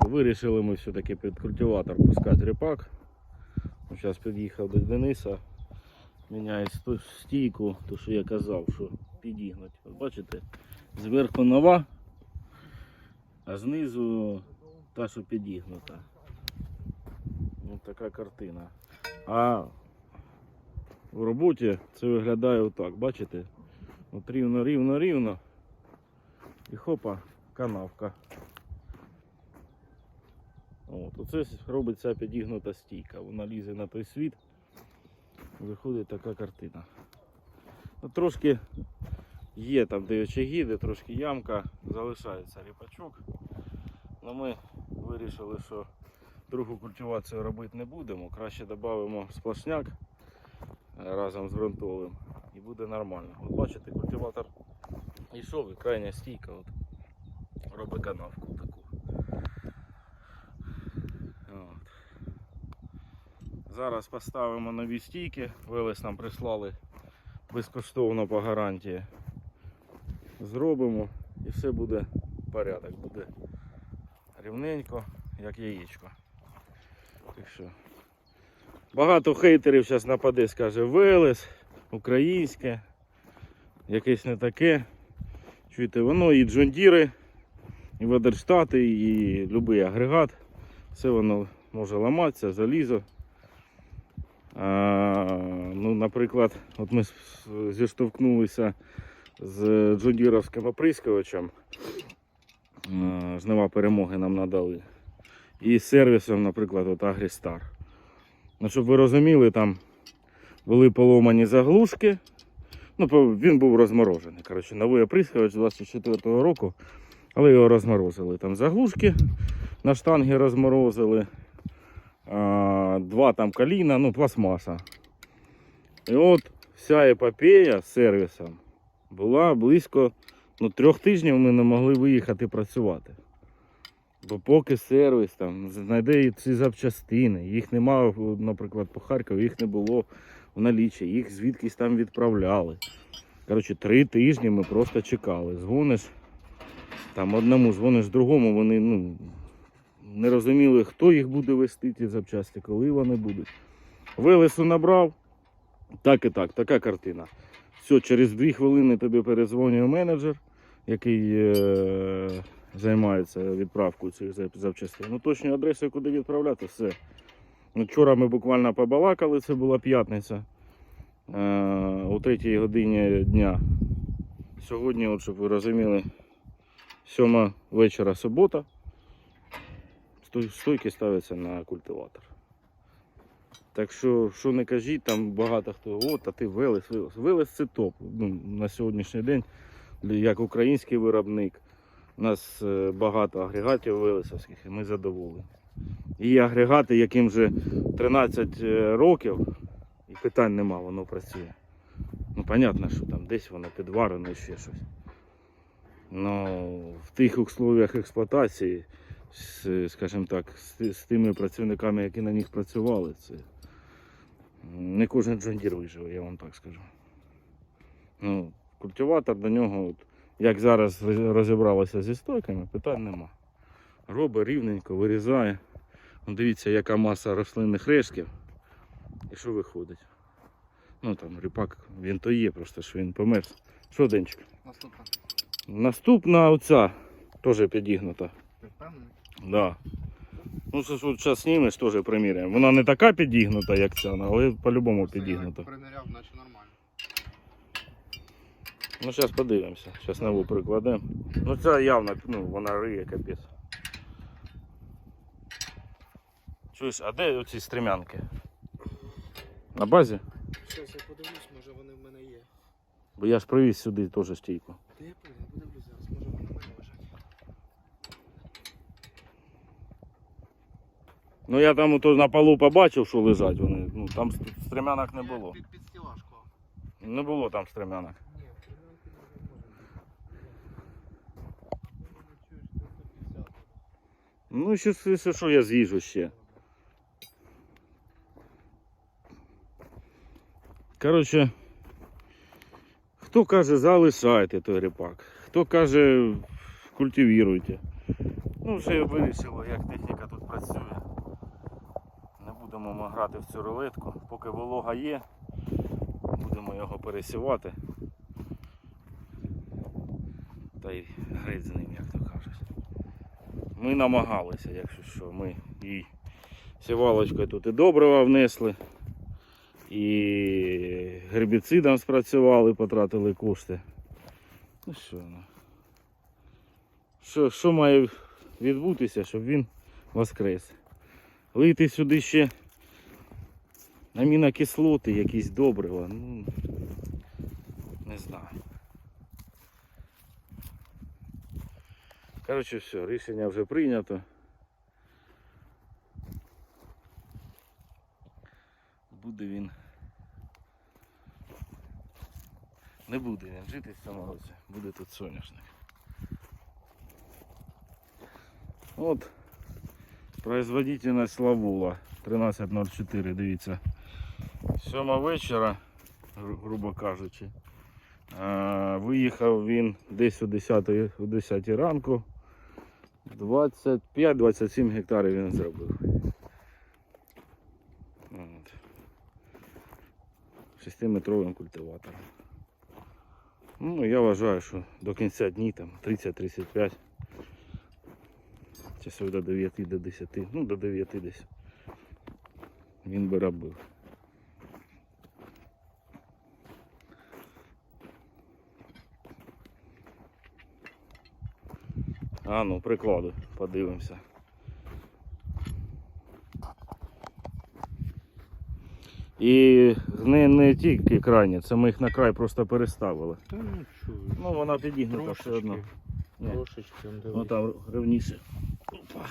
що вирішили ми все-таки під культиватор пускати ріпак. Зараз під'їхав до Дениса, міняє стійку, то що я казав, що підігнуть. Бачите, зверху нова, а знизу та, що підігнута. Ось така картина. А в роботі це виглядає отак, бачите? От рівно, рівно, рівно. І хопа, канавка. От, оце робиться підігнута стійка. Вона лізе на той світ. Виходить така картина. Ну, трошки є там де очаги, де трошки ямка, залишається ріпачок. Але ми вирішили, що другу культивацію робити не будемо. Краще додамо сплошняк е, разом з ґрунтовим і буде нормально. От бачите, культиватор йшов і крайня стійка от, робить канавку таку. От. Зараз поставимо нові стійки. Велес нам прислали безкоштовно по гарантії. Зробимо і все буде порядок, буде рівненько, як яєчко. Так що багато хейтерів зараз нападе, скаже Велес, українське, якесь не таке. Чуєте, воно і джондіри, і Ведерштати, і будь-який агрегат. Все воно може ламатися, залізо. Ну, наприклад, от ми зіштовхнулися з джондіровським оприскувачем. Жнива перемоги нам надали. І з сервісом, наприклад, от Агрістар. Ну, щоб ви розуміли, там були поломані заглушки. Ну, він був розморожений. Коротше, новий оприскувач 24-го року, але його розморозили. Там заглушки на штанги розморозили. Два там коліна, ну, пластмаса. І от вся епопея з сервісом була близько ну, трьох тижнів ми не могли виїхати працювати. Бо поки сервіс там знайде ці запчастини, їх немає, наприклад, по Харкові, їх не було в наліччі, їх звідкись там відправляли. Коротше, три тижні ми просто чекали. Дзвониш там одному, дзвониш другому, вони ну, не розуміли, хто їх буде вести, ті запчасті, коли вони будуть. Велесу набрав, так і так, така картина. Все, через дві хвилини тобі передзвонює менеджер, який е- займається відправкою цих зап- запчастин. Ну, точну адресу, куди відправляти, все. Ну, Вчора ми буквально побалакали, це була п'ятниця. Е- о третій годині дня. Сьогодні, от, щоб ви розуміли, сьома вечора субота. Стой- Стойки ставляться на культиватор. Так що, що не кажіть, там багато хто, от, а ти Велес, Велес. Велес це топ. Ну, на сьогоднішній день, як український виробник, у нас е, багато агрегатів велесовських, і ми задоволені. І агрегати, яким вже 13 е, років, і питань нема, воно працює. Ну, понятно, що там десь воно підварено і ще щось. Ну, в тих условиях експлуатації, з, скажімо так, з, з тими працівниками, які на них працювали, це не кожен джондір виживе, я вам так скажу. Ну, культиватор до нього, от, як зараз розібралося зі стойками, питань нема. Робить рівненько, вирізає. Ну, дивіться, яка маса рослинних рештків. І що виходить? Ну там ріпак, він то є, просто що він померз. Що, Денчик? Наступна. Наступна оця теж підігнута. Ти впевнений? Да. Ну, от зараз знімеш, теж приміряємо. Вона не така підігнута, як ця, але по-любому Це підігнута. Приміряв, наче нормально. Ну, зараз подивимося. Зараз нову прикладемо. Ну, ця явно, ну, вона риє капець. Чуєш, а де оці стрімянки? На базі? Щось я подивлюсь, може вони в мене є. Бо я ж привіз сюди теж стійку. Та я понял, подивлюсь зараз, може вони в мене лежать. Ну я там ото на полу побачив, що лежать вони. Ну там ст- стрімянок не було. Під, під стілажку. Не було там може. Ну, ще, що я з'їжу ще. Коротше, хто каже, залишайте той ріпак, хто каже, культивіруйте. Ну, вже вирішило, як техніка тут працює. Не будемо ми грати в цю рулетку. Поки волога є, будемо його пересівати. Та й греть з ним, як то кажуть. Ми намагалися, якщо що, ми і сівалочкою тут і добрива внесли, і гербіцидом спрацювали, потратили кошти. Ну що, ну. Що, що має відбутися, щоб він воскрес? Лити сюди ще амінокислоти, якісь добрива, ну не знаю. Коротше, все, рішення вже прийнято. Буде він. Не буде він жити в цьому році, буде тут соняшник. От производительность лавула 13.04, дивіться. Сьома вечора, грубо кажучи. Виїхав він десь о 10, о 10 ранку. 25-27 гектарів він зробив. От. Шестиметровим культиватором. Ну, я вважаю, що до кінця дні там 30-35 часов до 9 до 10, ну до 9 десь. Він би робив. А ну, приклади, подивимося. І не, не тільки крайні, це ми їх на край просто переставили. Та ну чую. Ну вона підігнута все одно. Трошечки. Ні. Трошечки, он Ну там рівніше. Опа.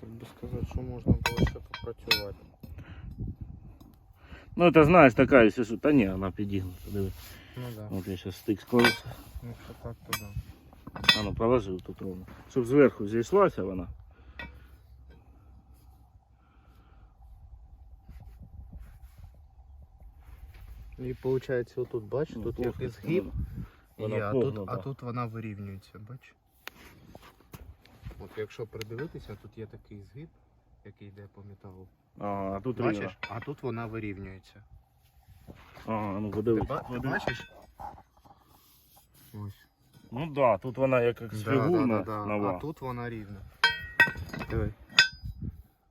Так би сказати, що можна було ще попрацювати. Ну ти знаєш, така, якщо що. Та ні, вона підігнута, диви. Ну да. От я зараз стик складу. Ну що так, то да. А ну положив тут ровно. Щоб зверху зійшлася вона. І виходить, отут, бач, Ну, тут як згиб, Вона і, а, тут, а тут вона вирівнюється, бач. От якщо придивитися, тут є такий згиб, який йде по металу. А тут. Бачиш? А тут вона вирівнюється. Ага, ну Ти, подивись. ба- ти бачиш? Ось. Ну так, да, тут вона як фігурна нова. А тут вона рівна. Диви.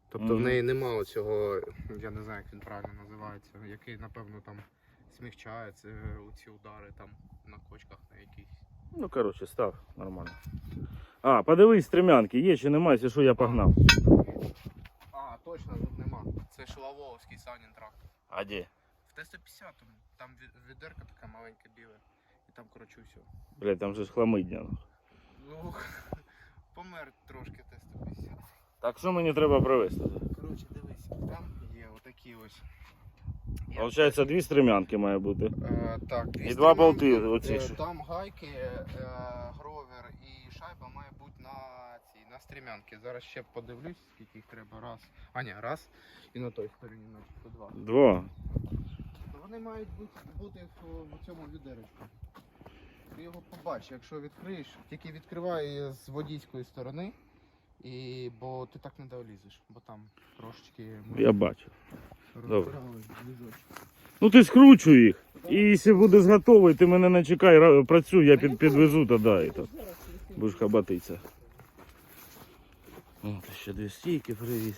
Тобто в неї нема цього, я не знаю, як він правильно називається, який, напевно, там смягчає це, ці удари там на кочках на якихось. Ну коротше, став нормально. А, подивись, стрімянки, є чи немає, якщо що я погнав. А, точно, тут нема. Це Шиловоловський Санін трактор. А де? В Т-150 там відерка така маленька біла. Там, коротше, все. Блядь, там же ж хламидня. Ну, помер трошки Т-150. Так що мені треба привезти? Коротше, дивись, там є отакі ось. Получається, дві стрімянки має бути. Е, так, дві І два болти оці е. Там гайки, е, гровер і шайба має бути на цій, на стрімянки. Зараз ще подивлюсь, скільки їх треба. Раз. А ні, раз. І на той стороні, начебто два. Два. Вони мають бути, бути в, в цьому відеречку. Ти його побачиш, якщо відкриєш, тільки відкривай з водійської сторони. І, бо ти так не долізеш, бо там трошечки Я бачу. візочок. Ну ти скручуй їх. І якщо будеш готовий, ти мене не чекай, ра- працюй, я під, підвезу тоді. То. Будеш хабатитися. От, ще дві стійки привіз.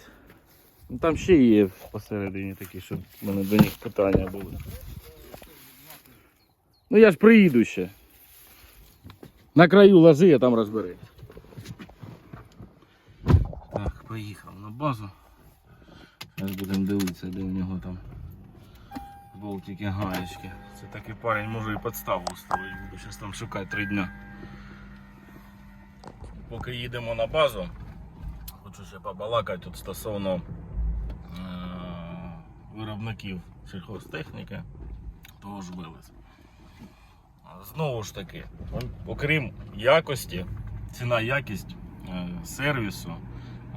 Ну, там ще є посередині такі, щоб в мене до них питання були. Ну я ж приїду ще. На краю ложи, а там розбери. Так, поїхав на базу. Зараз будемо дивитися, де у нього там болтики, гаєчки. Це такий парень може і підставу ставити. Буду зараз там шукати три дня. Поки їдемо на базу, хочу ще побалакати тут стосовно е- виробників сільхозтехніки, того ж вилез. Знову ж таки, окрім якості, ціна якість е, сервісу,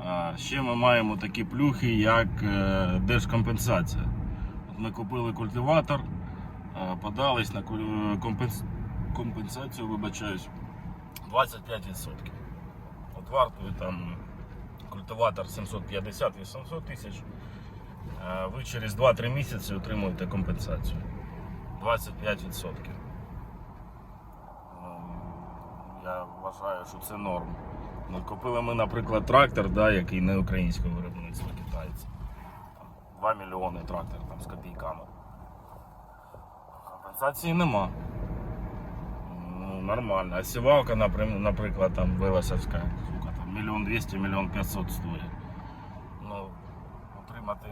е, ще ми маємо такі плюхи, як е, держкомпенсація. От ми купили культиватор, подались на компенс- компенсацію, вибачаюсь, 25%. вартує там культиватор 750-800 тисяч, ви через 2-3 місяці отримуєте компенсацію 25%. Ну, Я вважаю, що це норм. Ну, купили ми, наприклад, трактор, да, який не українського виробництва китайці. 2 мільйони трактор там, з копійками. Компенсації нема. Ну, нормально. А сівалка, наприклад, там Велесовська, сука, там мільйон двісті, мільйон п'ятсот стоїть. Ну, отримати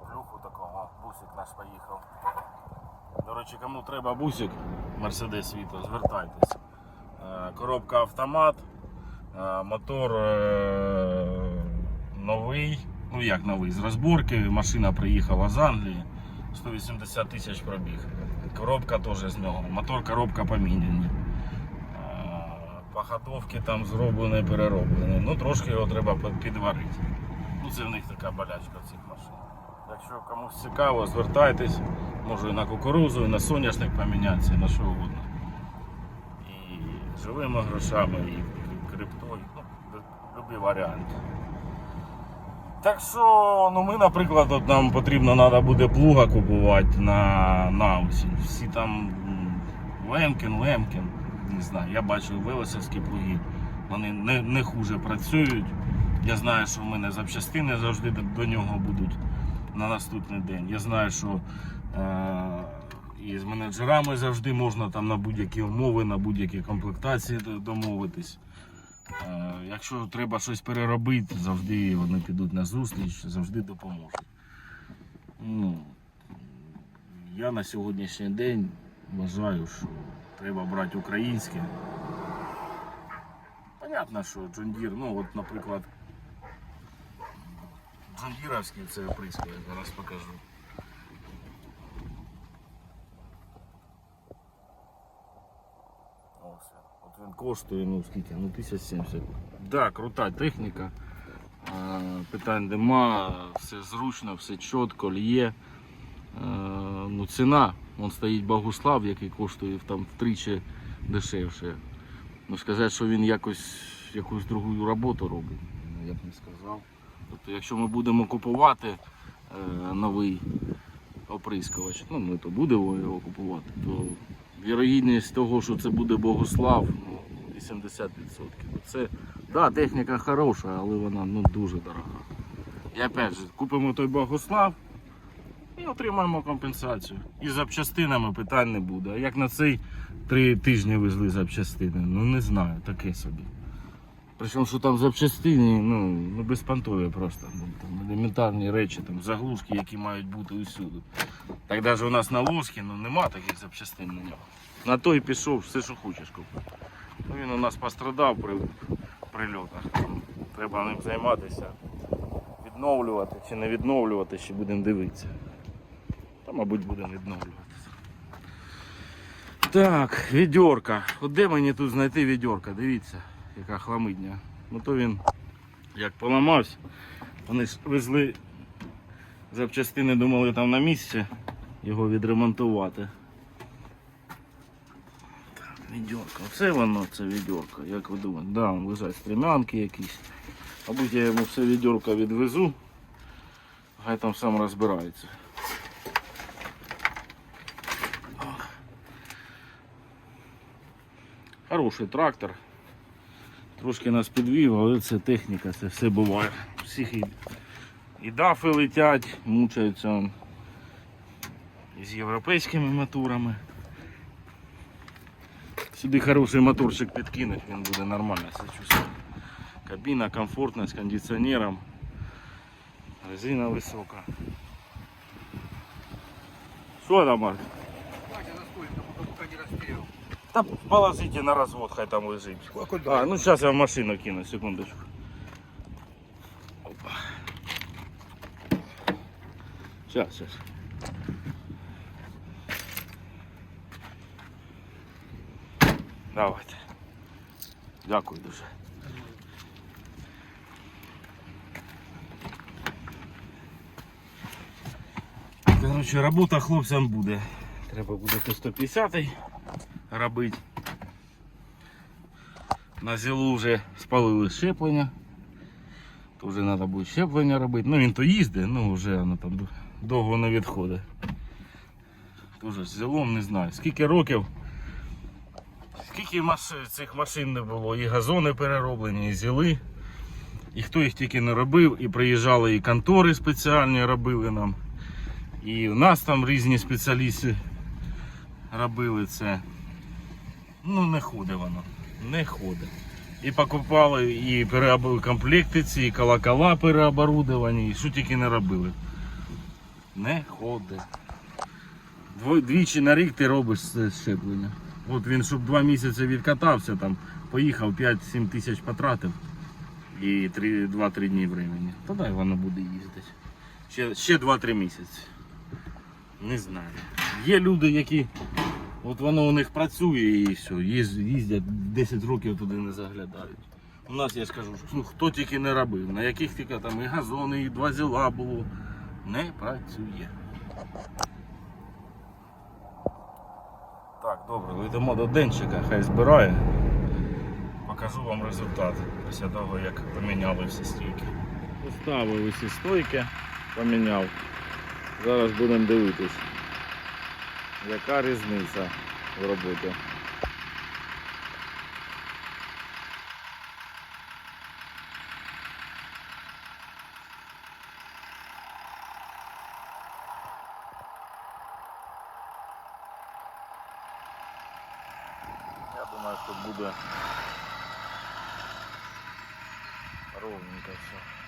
плюху такого, бусик наш поїхав. До речі, кому треба бусик, Мерседес Віто, звертайтесь. Е, Коробка автомат, е, мотор е, новий, ну як новий, з розборки, машина приїхала з Англії, 180 тисяч пробіг. Коробка теж з нього. Мотор, коробка поміняні. Походовки там зроблені, перероблені. Ну трошки його треба підварити. Ну це в них така болячка в цих машин. Якщо комусь цікаво, звертайтесь. Можу і на кукурузу, і на соняшник помінятися, і на що угодно. Живими грошами, і криптою. Ну, лю- любі варіанти. Так що, ну ми, наприклад, от нам потрібно треба буде плуга купувати на, на осінь. Всі там Лемкін, Лемкін. Не знаю, я бачу велосівські плуги. Вони не, не хуже працюють. Я знаю, що в мене запчастини завжди до, до нього будуть на наступний день. Я знаю, що е, і з менеджерами завжди можна там на будь-які умови, на будь-які комплектації домовитись. Е, якщо треба щось переробити, завжди вони підуть на зустріч, завжди допоможуть. Ну, я на сьогоднішній день вважаю, що треба брати українське. Понятно, що Джондір, ну от, наприклад, Джондіровський це оприска, я зараз покажу. Ось, от він коштує, ну скільки, ну 1070. Да, крута техніка. Питань нема, все зручно, все чітко. Е, Ну, ціна, він стоїть Богуслав, який коштує там втричі дешевше. Ну, сказати, що він якось якусь другу роботу робить, я б не сказав. Тобто, якщо ми будемо купувати е, новий оприскувач, ну ми то будемо його купувати, то вірогідність того, що це буде Богослав, ну, 80%. Це, да, техніка хороша, але вона ну, дуже дорога. І опять же, купимо той Богослав і отримаємо компенсацію. І з запчастинами питань не буде. А як на цей три тижні везли запчастини? Ну не знаю, таке собі. Причому, що там запчастини, ну, ну безпонтові просто. Ну, там елементарні речі, там заглушки, які мають бути усюди. Так навіть у нас на Лоскі ну, нема таких запчастин на нього. На той пішов, все, що хочеш купити. Ну, він у нас пострадав при прильотах. Треба ним займатися. Відновлювати чи не відновлювати, ще будемо дивитися. Та, мабуть, будемо відновлюватися. Так, відьорка. От де мені тут знайти відьорка? Дивіться, яка хламидня. Ну то він як поламався. Вони везли запчастини, думали там на місці його відремонтувати. Відьорка. Оце воно, це відьорка, як ви думаєте? Да, лежать стрімянки якісь. Мабуть, я йому все відьорка відвезу. Хай там сам розбирається. Хороший трактор. Трошки нас підвів, але це техніка, це все буває. Всіх і, і дафи летять, мучаються з європейськими моторами. Сюди хороший моторчик підкинуть, він буде нормально чувствувати. Кабіна комфортна з кондиціонером. Резина висока. Що там, Марк? Та положите на развод, хай там лежить. А, ну сейчас я в машину кину, секундочку. Опа. Сейчас, сейчас. Давайте. Дякую дуже. Короче, робота хлопцям буде. Треба буде 150 робити. На зілу вже спалили щеплення. То вже треба буде щеплення робити. Ну він то їздить, ну вже воно там довго не відходить. Тоже з зілом не знаю. Скільки років, скільки маш... цих машин не було, і газони перероблені, і зіли. І хто їх тільки не робив, і приїжджали і контори спеціальні робили нам. І в нас там різні спеціалісти робили це. Ну не ходить воно. Не ходить. І покупали, і переобули комплекти ці, і колокола переоборудовані, і що тільки не робили. Не ходить. Двічі на рік ти робиш щеплення. От він, щоб два місяці відкатався, там, поїхав 5-7 тисяч потратив і 2-3 дні времени. Тоді воно буде їздити. Ще, ще 2-3 місяці. Не знаю. Є люди, які от воно у них працює і все, їздять 10 років туди не заглядають. У нас я ж кажу, ну, хто тільки не робив, на яких тільки там і газони, і два зіла було, не працює. Так, добре, йдемо до денчика, хай збирає. Покажу вам результат після того, як поміняли всі стійки. Поставив усі стойки, поміняв. Зараз будемо дивитись, яка різниця в роботі. Я думаю, що буде ровненько все.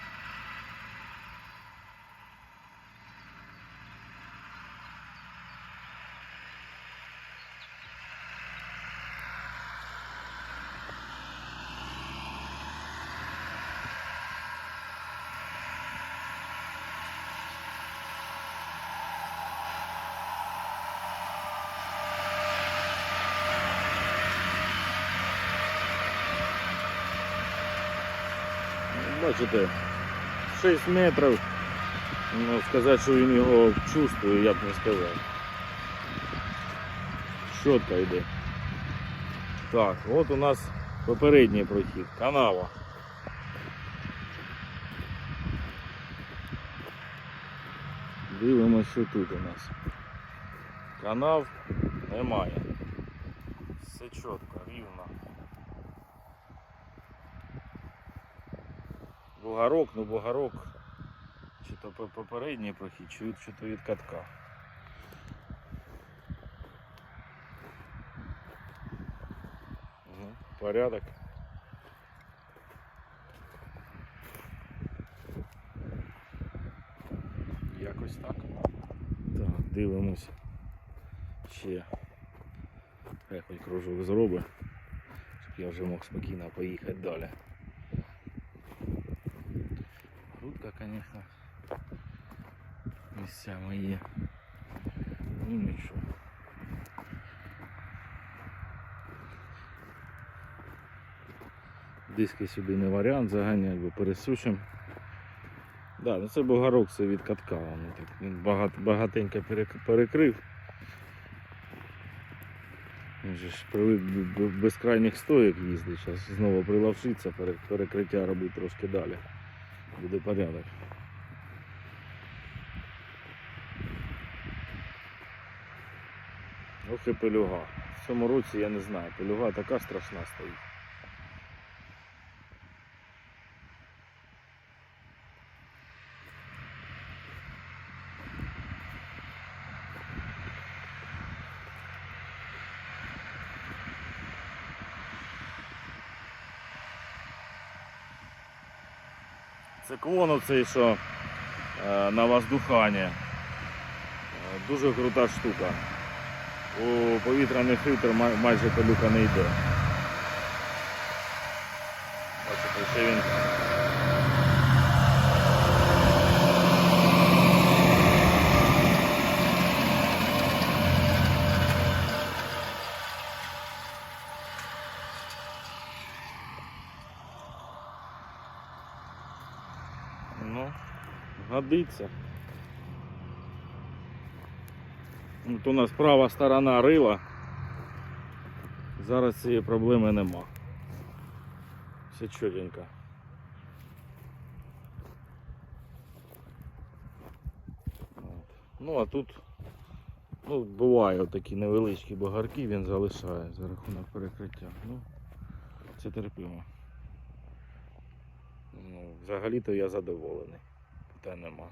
Бачите, 6 метрів. Ну, сказати, що він його чувствує, я б не сказав. Щотка йде. Так, от у нас попередній прохід, канава. Дивимося, що тут у нас. Канав немає. Все чітко, рівно. Бугарок, ну бугарок. Чи то по- попередній прохід, чи, чи то від катка. Угу. Порядок. Якось так. Так, дивимось. Ще. Хай хоч кружок зробить, щоб я вже мог спокійно поїхати далі. Конечно, місцями є. Ну нічого. Диски сюди не варіант, заганяють, бо пересушим. Да, ну це бугарок, це від катка. Він багат, багатенько перекрив. Він же ж привик без крайніх стоїк їздить, зараз знову прилавшиться, перекриття робить трошки далі. Буде порядок. Ох і пилюга. В цьому році я не знаю, пелюга така страшна стоїть. Циклон оцей, що е, на воздухані. Е, Дуже крута штука. У повітряний фільтр май- майже пилюка не йде. Бачите, ще він. Ну, годиться. От у нас права сторона рила. Зараз цієї проблеми нема. Все чотенько. Ну а тут ну, буває такі невеличкі бугарки, він залишає за рахунок перекриття. Ну, це терпимо. Ну, взагалі-то я задоволений. Питань нема.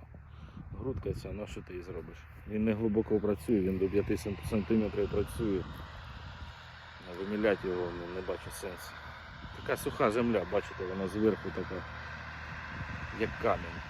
Грудка ця, ну що ти її зробиш? Він не глибоко працює, він до 5 см працює. Виміляти його ну, не бачу сенсу. Така суха земля, бачите, вона зверху така, як камінь.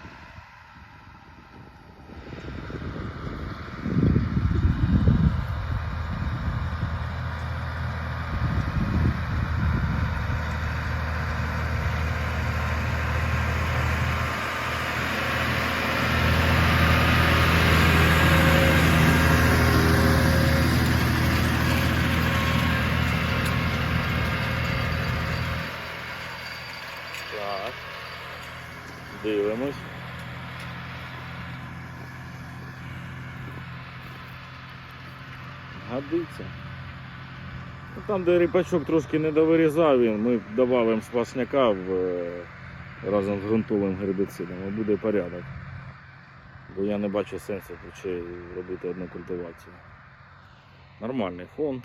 Так. Дивимось. Годиться. Ну, Там, де ріпачок трошки не довирізав, він, ми додаємо спасняка в, е, разом з ґрунтовим гербіцидом і буде порядок. Бо я не бачу сенсу ще робити одну культивацію. Нормальний фон.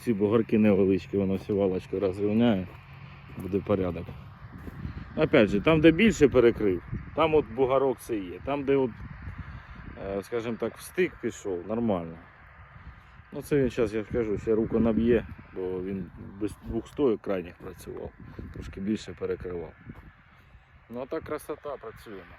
Ці бугорки невеличкі, воно сівалочку розрівняє, буде порядок. Опять же, там, де більше перекрив, там от бугорок це є. Там, де от, е, скажімо так, встик пішов, нормально. Ну це він зараз, я скажу, ще руку наб'є, бо він без двох стоїк крайніх працював, трошки більше перекривав. Ну а так красота, працюємо.